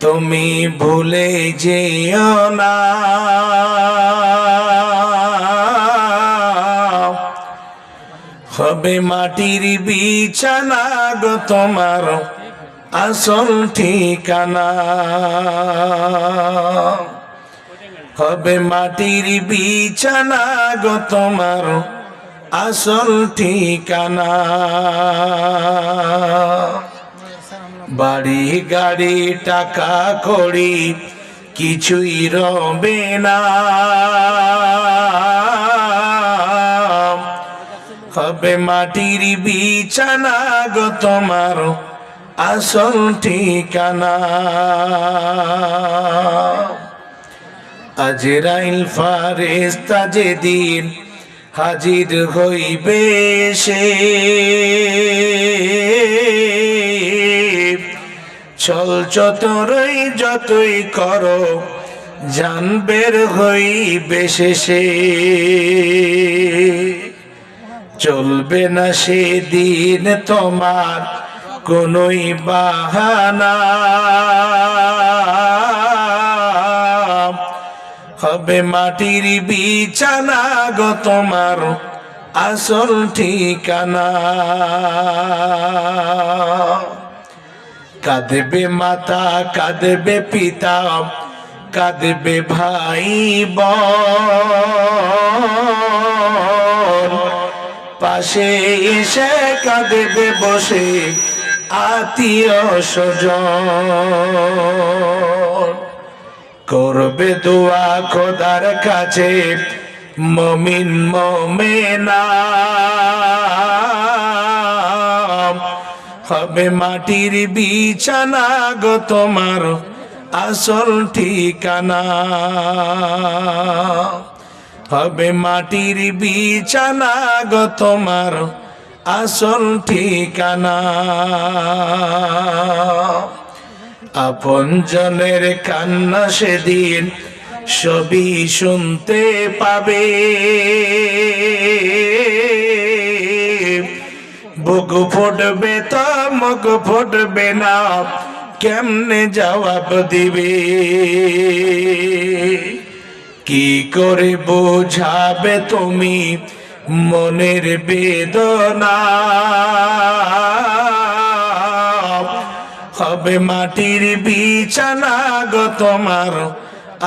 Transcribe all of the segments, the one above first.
তুমি ভুলে যেও না। হবে মাটির বিছানা গো তোমার আসল ঠিকানা। হবে মাটির বিছানা গো তোমার আসল ঠিকানা। বাড়ি, গাড়ি, টাকা কড়ি কিছুই রবে না। হবে মাটির বিছানা গো তোমার আসল ঠিকানা। আজরাইল ফারেস্তা যেদিন হাজির হইবে সে চল চতরই যতই করো জানবের হইবে শেষে। চলবে না সেদিন তোমার কোনই বাহানা। হবে মাটির বিছানা গো তোমার আসল ঠিকানা। কাঁদবে মাতা, কাঁদবে পিতা, কাঁদবে ভাই পাশে এসে কাঁদবে, বসে আত্মীয় স্বজন। করবে দোয়া খোদার কাছে, মমিন মমেনা। হবে মাটির বিছানা গো তোমার আসল ঠিকানা? হবে মাটির বিছানা গো তোমার আসল ঠিকানা? আপন জনের কান্না সেদিন সবই শুনতে পাবে। বুক ফুটবে তো মুখ ফুটবে না, কেমনে জবাব দিবে? কি করে বোঝাবে তুমি মনের বেদনা? হবে মাটির বিছানা গো তোমার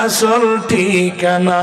আসল ঠিকানা।